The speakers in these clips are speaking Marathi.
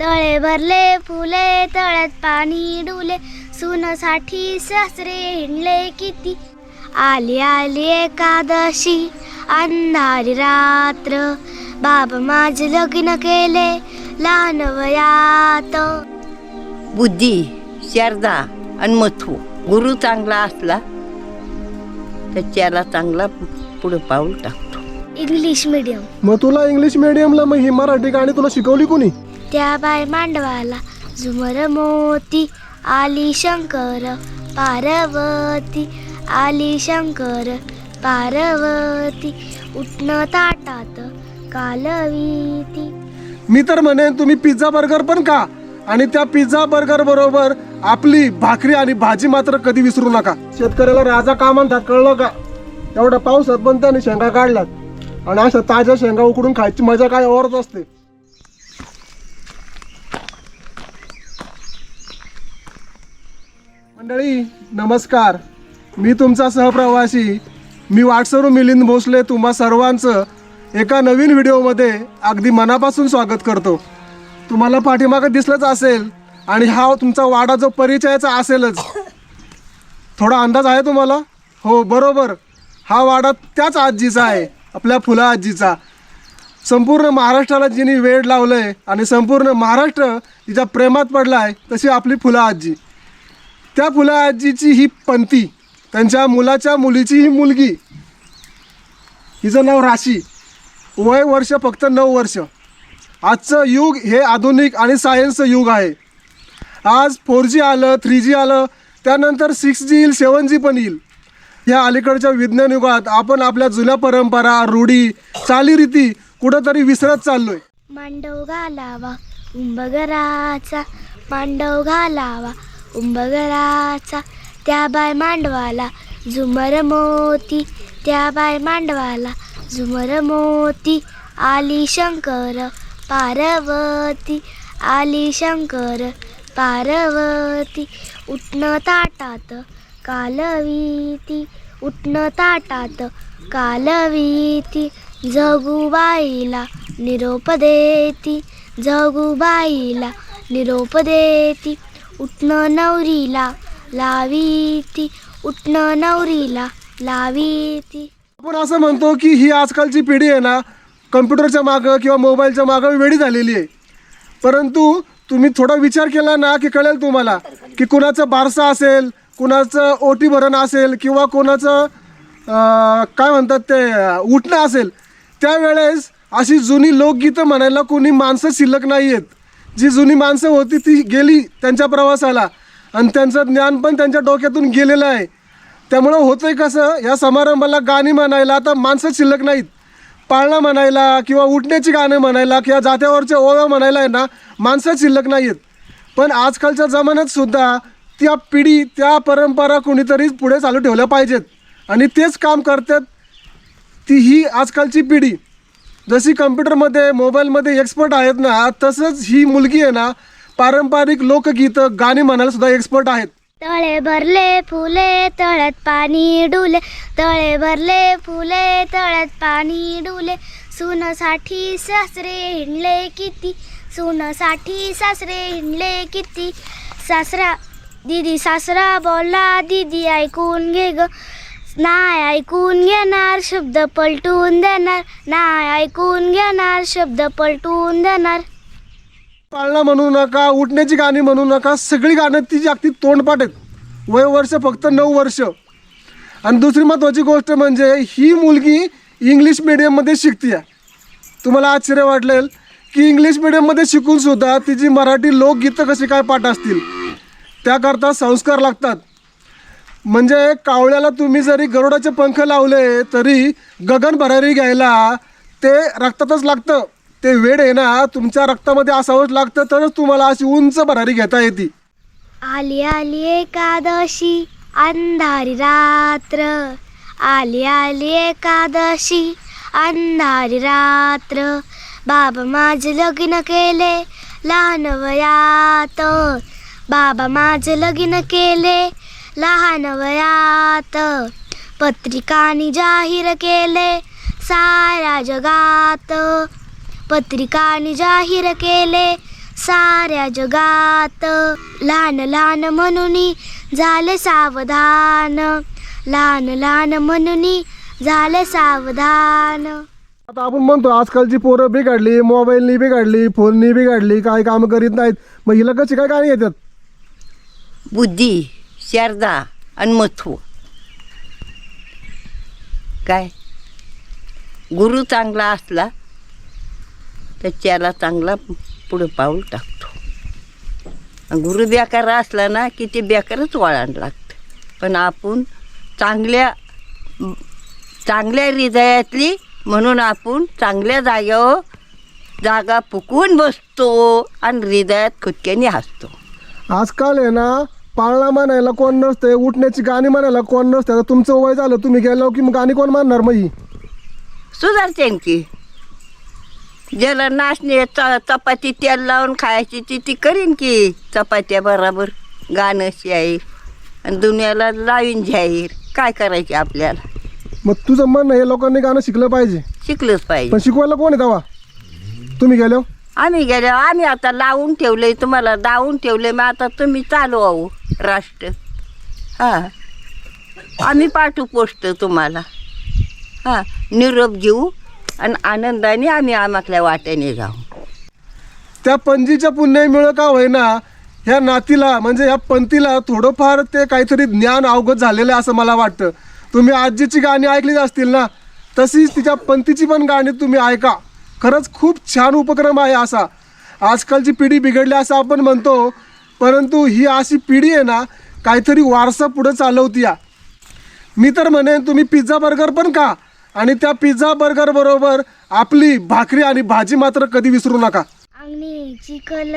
तळे भरले फुले तळ्यात पाणी डुले. सुनसाठी सासरे हिंडले किती? आली आली एकादशी अंधारी रात्र. बाबा माझे लग्न केले लहान वयात बुद्धी शारदा आणि मथू गुरु चांगला असला तर त्याला चांगला पुढे पाऊल टाकतो. इंग्लिश मीडियम मग तुला इंग्लिश मिडियमला मग ही मराठी गाणी तुला शिकवली कोणी? त्या बाय मांडवाला झुमर मोती आली शंकर पार्वती आली शंकर पार्वती. उठणं ताटात कालवीती. मी तर म्हणेन तुम्ही पिझ्झा बर्गर पण खा. आणि त्या पिझ्झा बर्गर बरोबर आपली भाकरी आणि भाजी मात्र कधी विसरू नका. शेतकऱ्याला राजा का म्हणतात कळलं का? एवढा पाऊस पण त्याने शेंगा काढल्यात. आणि अशा ताज्या शेंगा उकडून खायची मजा काय? औरच असते. मंडळी नमस्कार. मी तुमचा सहप्रवासी मी वाटसरू मिलिंद भोसले तुम्हा सर्वांचं एका नवीन व्हिडिओमध्ये अगदी मनापासून स्वागत करतो. तुम्हाला पाठीमागं दिसलंच असेल आणि हा तुमचा वाडा जो परिचयाचा असेलच. थोडा अंदाज आहे तुम्हाला? हो बरोबर. हा वाडा त्याच आजीचा आहे आपल्या फुला आजीचा. संपूर्ण महाराष्ट्राला जिने वेळ आहे आणि संपूर्ण महाराष्ट्र तिच्या प्रेमात पडला आहे तशी आपली फुला आजी. त्या फुला आजीची ही पंथी त्यांच्या मुलाच्या मुलीची ही मुलगी हिचं नाव राशी. वय वर्ष फक्त नऊ वर्ष. आजचं युग हे आधुनिक आणि सायन्सचं युग आहे. आज फोर जी आलं थ्री जी आलं त्यानंतर सिक्स जी येईल सेवन जी पण येईल. या अलीकडच्या विज्ञान युगात आपण आपल्या जुन्या परंपरा रूढी चालीरीती कुठंतरी विसरत चाललोय. मांडव घालावा कुंभगराचा मांडव घालावा उंबगराचा त्या बाय मांडवाला झुमर मोती त्या बाय मांडवाला झुमर मोती आली शंकर पार्वती आली शंकर पार्वती. उठणं ताटात कालवीती उठणं ताटात कालवीती. जगूबाईला निरोप देती जगूबाईला निरोप देती. उठणं नवरीला लावीती उठणं नवरीला लावीती. आपण असं म्हणतो की ही आजकालची पिढी आहे ना कम्प्युटरच्या मागं किंवा मोबाईलच्या मागं वेळी झालेली आहे. परंतु तुम्ही थोडा विचार केला ना की कळेल तुम्हाला की कुणाचं बारसा असेल कुणाचं ओटी भरण असेल किंवा कोणाचं काय म्हणतात ते उठणं असेल त्यावेळेस अशी जुनी लोकगीतं म्हणायला कोणी माणसं शिल्लक नाही आहेत जी जुनी माणसं होती ती गेली त्यांच्या प्रवासाला. आणि त्यांचं ज्ञान पण त्यांच्या डोक्यातून गेलेलं आहे. त्यामुळं होतंय कसं या समारंभाला गाणी म्हणायला आता माणसं शिल्लक नाहीत. पाळणा म्हणायला किंवा उठण्याची गाणं म्हणायला किंवा जात्यावरच्या ओव्या म्हणायला आहे ना माणसं शिल्लक नाही आहेत पण आजकालच्या जमान्यात सुद्धा त्या पिढी त्या परंपरा कोणीतरी पुढे चालू ठेवल्या पाहिजेत. आणि तेच काम करतात ती ही आजकालची पिढी. जशी कम्प्युटरमध्ये मोबाईलमध्ये एक्सपर्ट आहेत ना तसंच ही मुलगी आहे ना पारंपरिक लोकगीतं गाणी म्हणायला सुद्धा एक्सपर्ट आहेत. तळे भरले फुले तळ्यात पाणी डुले. तळे भरले फुले तळ्यात पाणी डुले. सुनसाठी सासरे हिंडले किती? सुनसाठी सासरे हिंडले किती? सासरा दीदी सासरा बोलला दीदी ऐकून घे ग. नाही ऐकून घेणार शब्द पलटून देणार. नाही ऐकून घेणार शब्द पलटून देणार. पाळणा म्हणू नका उठण्याची गाणी म्हणू नका सगळी गाणं ती अगदी तोंडपाठ आहेत. वय वर्ष फक्त नऊ वर्ष. आणि दुसरी महत्त्वाची गोष्ट म्हणजे ही मुलगी इंग्लिश मिडियममध्ये शिकते तुम्हाला आश्चर्य वाटलेल की इंग्लिश मिडियममध्ये शिकून सुद्धा तिची मराठी लोकगीतं कशी काय पाठ असतील त्याकरता संस्कार लागतात. म्हणजे कावळ्याला तुम्ही जरी गरुडाचे पंख लावले तरी गगन भरारी घ्यायला ते रक्तातच लागतं. ते वेड आहे ना तुमच्या रक्तामध्ये असावंच लागतं तरच तुम्हाला अशी उंच भरारी घेता येते. आली आली एकादशी अंधारी रात्र. आली आली एकादशी अंधारी रात्र. बाबा माझे लग्न केले लहान वयात बाबा माझे लग्न केले लहान वयात पत्रिकांनी जाहीर केले साऱ्या जगात. पत्रिकांनी जाहीर केले साऱ्या जगात. लहान लहान म्हणून झाले सावधान. लहान लहान म्हणून झाले सावधान. आता आपण म्हणतो आजकालची पोरं बिघडली मोबाईलनी बिघडली फोननी बिघडली काय कामं करीत नाहीत. मग हिला कशी काय गाणी येतात? बुद्धी. शारदा आणि मथू काय? गुरु चांगला असला तर त्याला चांगला पुढं पाऊल टाकतो. गुरु बेकार असला ना की ते बेकारच वळण लागतं. पण आपण चांगल्या चांगल्या हृदयातली म्हणून आपण चांगल्या जागेवर जागा फुकून बसतो आणि हृदयात खुदक्याने हसतो. आजकाल आहे ना पाळणा म्हणायला कोण नसते उठण्याची गाणी म्हणायला कोण नसते आता तुमचं वय झालं तुम्ही गेलो की मग गाणी कोण म्हणणार मग ही? सुधारते की ज्याला नाचणे च चपाती तेल लावून खायची ती ती करीन की. चपात्या बराबर गाणं शाहीर. आणि दुनियाला लावीन जाहीर काय करायचे आपल्याला? मग तुझं म्हणणं हे लोकांनी गाणं शिकलं पाहिजे. शिकलंच पाहिजे. पण शिकवायला कोण आहे तेव्हा? तुम्ही गेलो आम्ही गेले आम्ही आता लावून ठेवले तुम्हाला दावून ठेवले मग आता तुम्ही चालू आहो राष्ट्र. हां. आम्ही पाठवू पोस्ट तुम्हाला. हां निरोप घेऊ आणि आनंदाने आम्ही आमाकल्या वाट्याने जाऊ त्या पणजीच्या पुण्यामुळं का होईना ह्या नातीला म्हणजे ह्या पंथीला थोडंफार ते काहीतरी ज्ञान अवगत झालेलं आहे असं मला वाटतं. तुम्ही आजीची गाणी ऐकलीच असतील ना? तशीच तिच्या पंथीची पण गाणी तुम्ही ऐका. खरंच खूप छान उपक्रम आहे असा. आजकालची पिढी बिघडली असं आपण म्हणतो परंतु ही अशी पिढी आहे ना काहीतरी वारसा पुढं चालवती या. मी तर म्हणेन तुम्ही पिझ्झा बर्गर पण खा आणि त्या पिझ्झा बर्गर बरोबर आपली भाकरी आणि भाजी मात्र कधी विसरू नका. अंगणी चिखल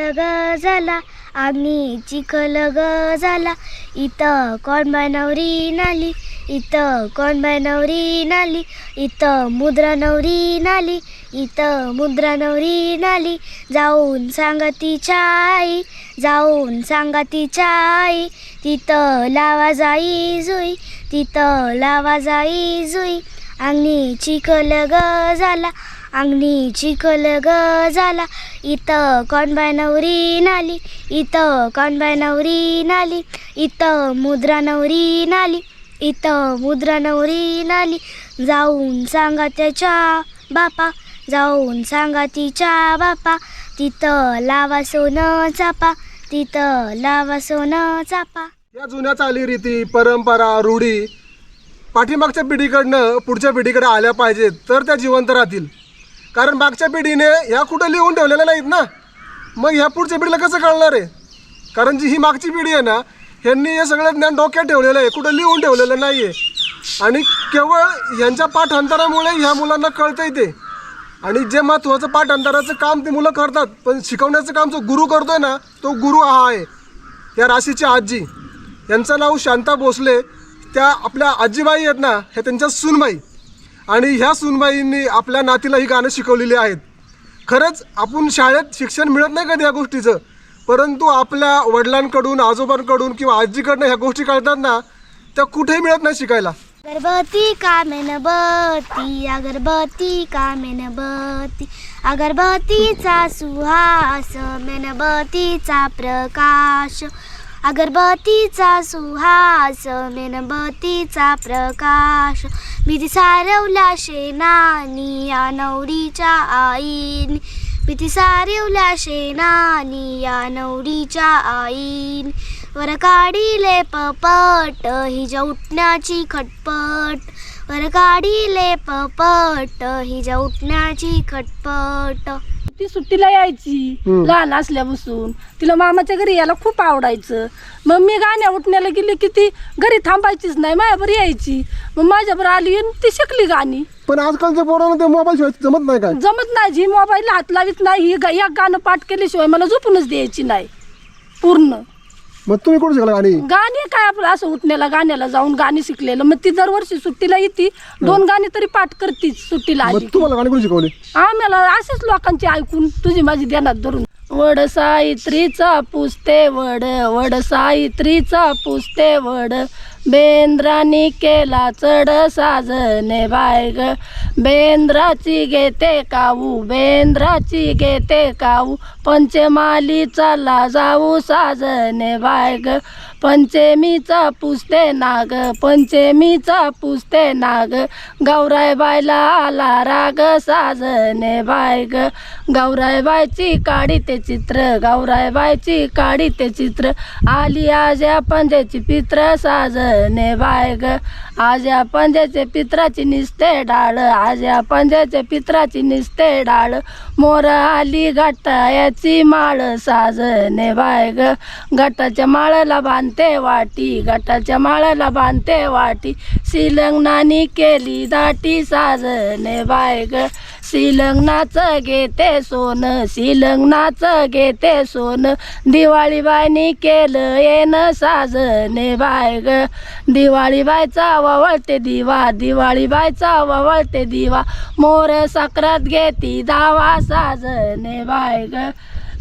झाला आम्ही चिखल ग झाला. इथं कोण नवरी नाली? इथं कोण नवरी नाली? इथं मुद्रा नवरी नाली? इथं मुद्रा नवरी नाली? जाऊन सांगा तिच्या आई. जाऊन सांगा तिच्या आई. तिथं लावा जाई जुई. तिथं लावा जाई जुई. आम्ही चिखल ग झाला. अंगणी चिखल ग झाला. इथं कोण बाय नवरी नाली. इथं कोण बाय नवरी नाली. इथं मुद्रा नवरी नाली. इथं मुद्रा नवरी नाली. जाऊन सांगा त्याच्या बापा. जाऊन सांगा तिच्या बापा. तिथं लावा सोनं चापा. तिथं लावा सोनं चापा. या जुन्या चालीरीती परंपरा रूढी पाठीमागच्या पिढीकडनं पुढच्या पिढीकडे आल्या पाहिजेत तर त्या जिवंत राहतील. कारण मागच्या पिढीने ह्या कुठं लिहून ठेवलेल्या नाहीत ना? मग ह्या पुढच्या पिढीला कसं कळणार आहे? कारण जी ही मागची पिढी आहे ना ह्यांनी हे सगळं ज्ञान डोक्यात ठेवलेलं आहे कुठं लिहून ठेवलेलं नाही आहे आणि केवळ यांच्या पाठांतरामुळे ह्या मुलांना कळतंय ते. आणि जे महत्त्वाचं पाठांतराचं काम ते मुलं करतात पण शिकवण्याचं काम जो गुरु करतोय ना तो गुरु हा आहे. या राशीची आजी. यांचं नाव शांता भोसले. त्या आपल्या आजीबाई आहेत ना हे त्यांच्या सुनबाई. आणि ह्या सुनबाईंनी आपल्या नातीला ही गाणं शिकवलेली आहेत. खरंच आपण शाळेत शिक्षण मिळत नाही कधी या गोष्टीचं. परंतु आपल्या वडिलांकडून आजोबांकडून किंवा आजीकडनं ह्या गोष्टी कळतात ना त्या कुठेही मिळत नाही शिकायला. अगरबत्ती का मेणबत्ती? अगरबत्ती का मेणबत्ती? अगरबत्तीचा सुहास मेणबत्तीचा प्रकाश. अगरबत्तीचा सुहास मेणबत्तीचा प्रकाश. भीती सारवला शेनानी या नवरीच्या आईन. भीती सारवला शेनानी या नवरीच्या आईन. वर काढिले पपट हिजा उठण्याची खटपट. वर काढिले पपट हिच्या उठण्याची खटपट. ती सुट्टीला यायची. लहान असल्यापासून. तिला मामाच्या घरी यायला खूप आवडायचं. मग मी गाण्या उठण्याला गेली की ती घरी थांबायचीच नाही माझ्यावर यायची. मग माझ्याबरोबर आली आणि ती शिकली गाणी. पण आजकालच्या पोरांना ते मोबाईल शिवाय जमत नाही काय? जमत नाही जी मोबाईल हात लावित नाही ही गा- एक गाणं पाठ केल्याशिवाय मला झोपूनच द्यायची नाही. पूर्ण. मग तुम्ही कुठे शिकला गाणी? गाणी काय आपलं असं उठण्याला गाण्याला जाऊन गाणी शिकलेलं. मग ती दरवर्षी सुट्टीला येते. दोन गाणी तरी पाठ करतीच सुट्टीला मग. तुम्हाला गाणी कोणी शिकवले? आम्हाला असेच लोकांची ऐकून तुझी माझी ध्यानात धरून. वड सावित्रीचा पुसते वड वड सावित्रीचा पुसते वड. बेंद्रानी केला चढ साजने बाय बेंद्राची घेते काऊ बेंद्राची घेते काऊ. पंचमाली चालला जाऊ साजने बाय पंचमीचा पुसते नाग पंचमीचा पुसते नाग. गौराय बायला आला राग साजने बाय ग काढी ते चित्र गौरायबाईची काढी ते चित्र. आली आज्या या पंजाची पित्र साजने बाय ग. आज पंजाचे पित्राची निसते डाळ आज पंजाचे पित्राची निसते डाळ. मोर आली गटायाची माळ साजने बाय ग. गटाच्या माळाला बांधते वाटी गटाच्या माळाला बांधते वाटी. शिलंगणानी केली दाटी साजने बाय ग. शिलंगणाचं घेते सोनं शिलंगणाचं घेते सोनं. दिवाळी बायनी केलं येणं साजने बाय ग. दिवाळी बायचा वळते दिवा दिवाळी बायचा वळते दिवा. मोर सक्रात घेती दावा साजने बाय ग.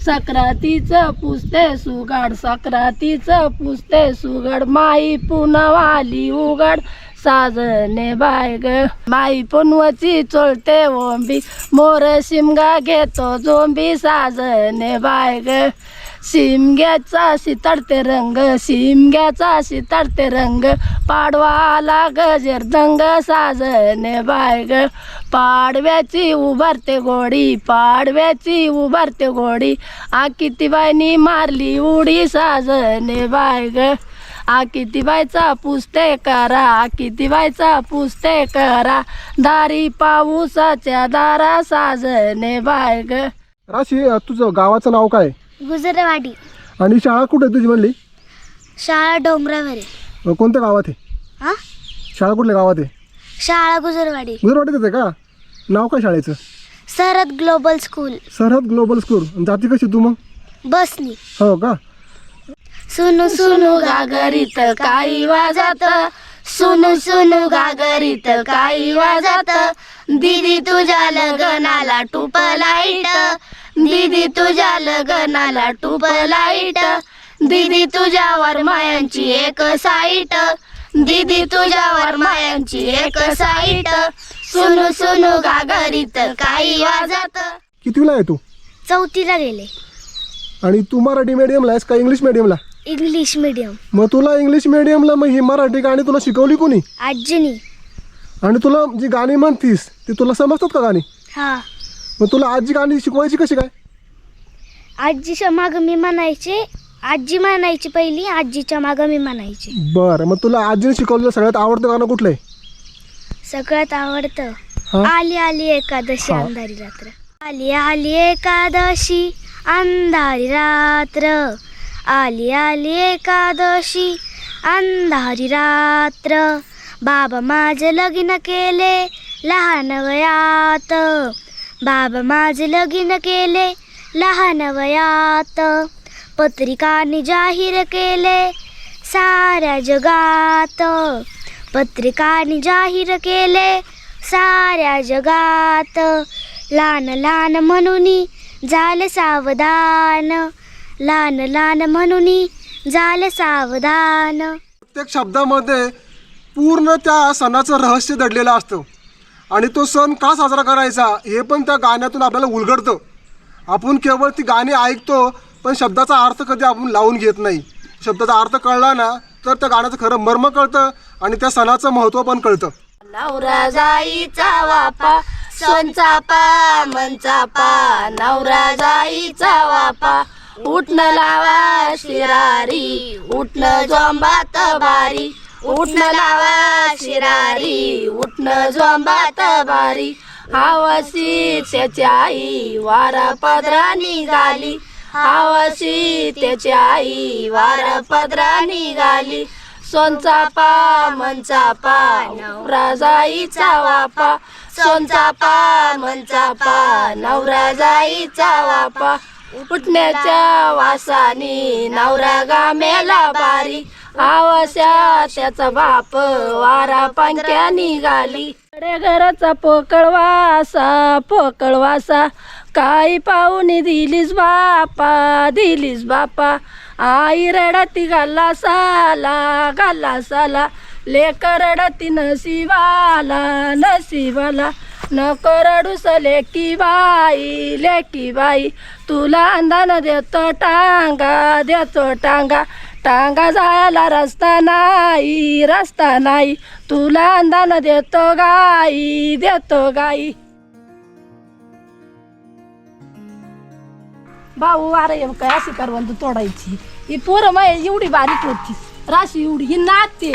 सक्रातीचं पुसते सुगाड सक्रातीचं पुसते सुगड. माई पुनवाली उघड साजने बाय ग. माई पुनवची चोळते ओंबी. मोर शिमगा घेतो झोंबी साजने बाय ग. शिमग्याचा शितडते रंग शिमग्याचा शितडते रंग पाडवाला गजर दंग साजने बाय पाडव्याची उभारते गोडी पाडव्याची उभारते गोडी आ किती बायनी मारली उडी साजने बाय आ किती बायचा पुसते करा आ किती बायचा पुसते करा दारी पाऊसाच्या दारा साजने बाय राशी तुझं गावाचं नाव काय? गुजरवाडी. आणि शाळा कुठे आहे तुझी म्हणली? शाळा डोंगरावर आहे. अ, कोणत्या गावात आहे? हा शाळा कुठल्या गावात आहे? शाळा गुजरवाडी. गुजरावाडीत येते का? नाव काय शाळेचं? Sarhad global school. Sarhad global school. जाती कशी तू मग? बसनी. हो का? सुनू सुनू घागरीत काही वाजत. सुनू सुनू घागरीत काही वाजत. दीदी तुझ्या लग्नाला टूप लाइट. दीदी तुझ्या लग्नाला टूप लाइट. दीदी तुझ्यावर मायांची एक साईट. दीदी तुझ्यावर मायांची एक साईट. सुनू सुनू घागरीत काही वाजत. कितवीला आहे तू? चौथीला गेले. आणि तू मराठी मीडियमला आहेस का इंग्लिश मीडियमला इंग्लिश मीडियम मग तुला इंग्लिश मीडियमला मग ही मराठी गाणी तुला शिकवली कोणी? आजीनी. आणि तुला जी गाणी म्हणतीस ती तुला समजतात का गाणी? हा. मग तुला आजी गाणी शिकवायची कशी काय? आजीच्या मागं मी म्हणायचे आजी म्हणायची पहिली आजीच्या मागं मी म्हणायचे. बरं मग तुला आजीने शिकवलेलं सगळ्यात आवडतं गाणं कुठलं आहे? सगळ्यात आवडतं हा? आली आली एकादशी हा. अंधारी रात्र. आली आली एकादशी अंधारी रात्र. आली आली एकादशी अंधारी रात्र. बाबा माझं लगीन केले लहान वयात. बाबा माझं लगीन केले लहान वयात. पत्रिकांनी जाहीर केले साऱ्या जगात. पत्रिकांनी जाहीर केले साऱ्या जगात. लहान लहान म्हणून झाले सावधान. लहान लहान म्हणून झाले सावधान. प्रत्येक शब्दामध्ये पूर्ण त्या सणाचं रहस्य दडलेलं असतं. आणि तो सण का साजरा करायचा हे पण त्या गाण्यातून आपल्याला उलगडतं. आपण केवळ ती गाणी ऐकतो पण शब्दाचा अर्थ कधी आपण लावून घेत नाही. शब्दाचा अर्थ कळला ना तर त्या गाण्याचं खरं मर्म कळतं आणि त्या सणाचं महत्त्व पण कळतं. नवरा जाईचा वापा सोनचापा मनचापा नवरा जाईचा वापा उठणं लावा शिरारी उठणं जोंबात बारी. उठणं लावा शिरारी उठणं जोंबात बारी हावसी त्याची आई वारा पदरा निघाली हावसी त्याची आई वारा पदरा निघाली सोनचापा मनचापा नवरा जाईचा वापा. सोनचापा मनचापा नवरा जाईचा वापा. उठण्याच्या वासानी नवरा गामेला बारी आवश्या त्याचा बाप वारा पंख्या निघाली. घराचा पोकळवासा पोकळवासा काही पाहुणे दिलीस बापा दिलीस बापा. आई रडती गल्ला साला गल्ला साला लेक रडती नशिबाला नशिबाला. नको रडूस लेकी बाई लेकी बाई. तुला अंदान देतो टांगा देतो टांगा. टांगा जायला रस्ता नाही रस्ता नाही. तुला अंदान देतो गाई देतो गाई. भाऊ अरे काय अशी करवंत तोडायची? ही पोरं माय एवढी बारीक होती. राशी एवढी ही नाते.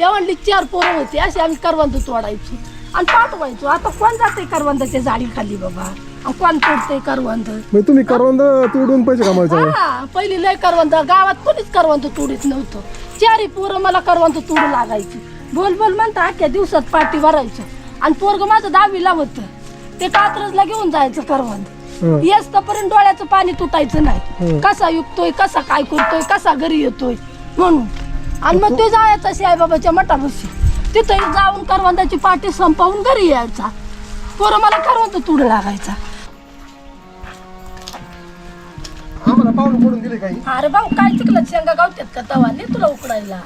एवढी चार पोरं होती अशी आम्ही करवंत तोडायची. आणि पाठवायचो. आता कोण जाते करवंदाच्या झाडी खाली बाबा? कोण तोडते करवंत मग तुम्ही करवंद तोडून पैसे कमायचे हा पहिली लय करवंत गावात कोणीच करवंत तोडीत नव्हतं. चारी पोरं मला करवंत तोडू लागायची. बोल बोल म्हणता अख्ख्या दिवसात पाठी भरायचं. आणि पोरग माझं दहावीला होतं. ते कात्रजला घेऊन जायचं करवंत हं. येस पर्यंत डोळ्याचं पाणी तुटायचं नाही. कसा युकतोय कसा काय करतोय कसा घरी येतोय म्हणून. आणि मग ते जायचं साईबाबाच्या मठापाशी. तिथं जाऊन करवंदाची पाठी संपवून घरी यायचा. पोरं मला करवंत तुड लागायचा? आम्हाला पडून दिले काही. अरे भाऊ काय चिकलं शेंगा गावत्यात का तवा? नाही तुला उकडायला.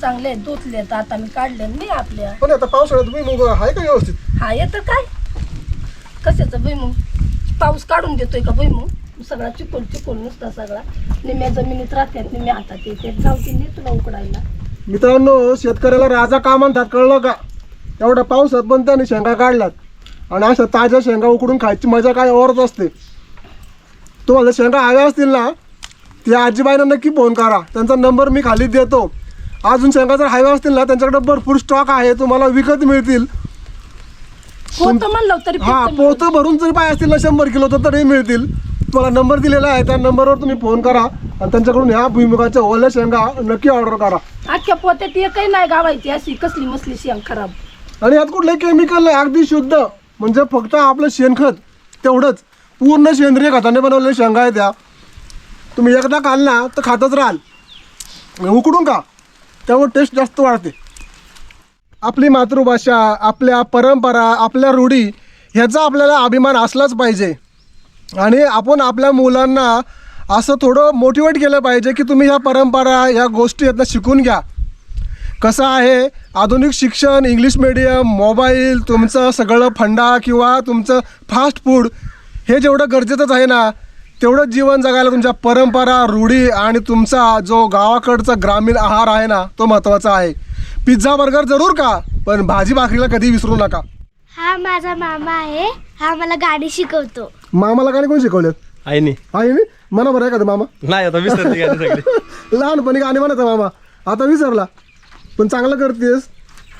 चांगले धुतले तर आता मी काढले नाही आपल्या. पण आता पावसाळ्यात भुईमुग आहे का व्यवस्थित? हा येतं काय? कशाचं भुईमुग? पाऊस काढून देतोय का भुईमुग? सगळा चिकोल चिकोल नुसता सगळा. निम्या जमिनीत राहतात निम्या हातात येते जाऊ की नाही तुला उकडायला. मित्रांनो शेतकऱ्याला राजा का म्हणतात कळलं का? एवढ्या पावसात पण त्याने शेंगा काढल्यात. आणि अशा ताज्या शेंगा उकडून खायची मजा काय औरच असते. तुम्हाला शेंगा हव्या असतील ना त्या आजीबाईंना नक्की फोन करा. त्यांचा नंबर मी खाली देतो. अजून शेंगा जर हव्या असतील ना त्यांच्याकडे भरपूर स्टॉक आहे तुम्हाला विकत मिळतील. हा. पोतं भरून जरी पाय असतील ना शंभर किलो तर तरी मिळतील. तुम्हाला नंबर दिलेला आहे त्या नंबरवर तुम्ही फोन करा आणि त्यांच्याकडून ह्या भुईमुगाच्या ओल्या शेंगा नक्की ऑर्डर करा. अख्ख्या पोत्यात एकही नाही गावायची अशी कसली मसली शेंग खराब. आणि यात कुठलंही केमिकल नाही अगदी शुद्ध. म्हणजे फक्त आपलं शेणखत तेवढंच. पूर्ण सेंद्रिय खताने बनवलेल्या शेंगा आहेत त्या. तुम्ही एकदा खाल ना तर खातच राहाल. उकडून का त्यामुळे टेस्ट जास्त वाढते. आपली मातृभाषा आपल्या परंपरा आपल्या रूढी ह्याचा आपल्याला अभिमान असलाच पाहिजे. आणि आपण आपल्या मुलांना असं थोडं मोटिवेट केलं पाहिजे की तुम्ही ह्या परंपरा ह्या गोष्टी यातनं शिकून घ्या. कसं आहे? आधुनिक शिक्षण इंग्लिश मिडियम मोबाईल तुमचं सगळं फंडा किंवा तुमचं फास्ट फूड हे जेवढं गरजेचंच आहे ना तेवढंच जीवन जगायला तुमच्या परंपरा रूढी आणि तुमचा जो गावाकडचा ग्रामीण आहार आहे ना तो महत्त्वाचा आहे. पिझ्झा बर्गर जरूर का पण भाजी भाकरीला कधी विसरू नका. हा माझा मामा आहे. हा मला गाडी शिकवतो. मामाला गाणे कोण शिकवलेत? आईने. आहे मी म्हणा बरं आहे का मामा? नाही आता विसरते गाणी सगळे. लहानपणी गाणे म्हणायचा मामा. आता विसरला. पण चांगलं करतेस.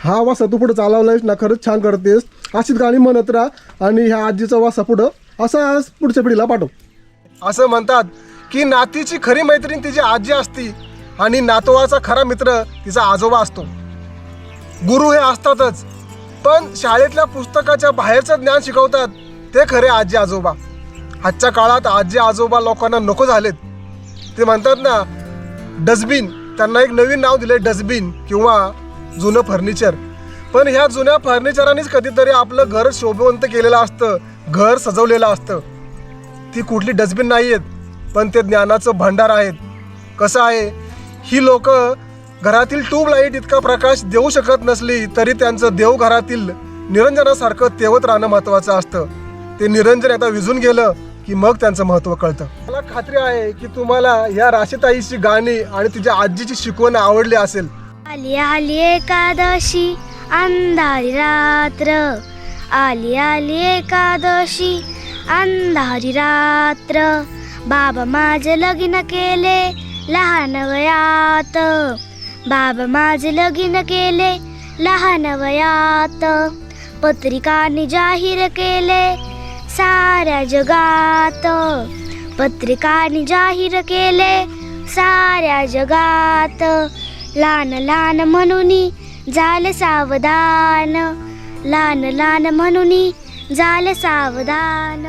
हा वासा तू पुढं चालवलायस ना खरंच छान करतेस. अशीच गाणी म्हणत राहा आणि ह्या आजीचा वासा पुढं असा पुढच्या पिढीला पाठव. असं म्हणतात की नातीची खरी मैत्रीण तिची आजी असती आणि नातवाचा खरा मित्र तिचा आजोबा असतो. गुरु हे असतातच पण शाळेतल्या पुस्तकाच्या बाहेरचं ज्ञान शिकवतात ते खरे आजी आजोबा. आजच्या काळात आजी आजोबा लोकांना नको झालेत. ते म्हणतात ना डस्टबिन त्यांना एक नवीन नाव दिले डस्टबिन किंवा जुनं फर्निचर. पण ह्या जुन्या फर्निचरानेच कधीतरी आपलं घर शोभवंत केलेलं असतं घर सजवलेलं असतं. ती कुठली डस्टबिन नाही आहेत पण ते ज्ञानाचं भांडार आहेत. कसं आहे? ही लोक घरातील ट्यूबलाईट इतका प्रकाश देऊ शकत नसली तरी त्यांचं देवघरातील निरंजनासारखं तेवत राहणं महत्त्वाचं असतं. ते निरंजन आता विझून गेलं की मग त्यांचं महत्त्व कळतं. मला खात्री आहे की तुम्हाला या राशीताईची गाणी आणि तिच्या आजीची शिकवण आवडली असेल. आली आली एकादशी अंधारी रात्र. आली आली एकादशी अंधारी रात्र. बाबा माझे लगीन केले लहान वयात. बाबा माझे लगीन केले लहान वयात. पत्रिकांनी जाहीर केले साऱ्या जगात. पत्रिकांनी जाहीर केले साऱ्या जगात. लहान लहान म्हणून झाले सावधान. लहान लहान म्हणून जाल सावधान.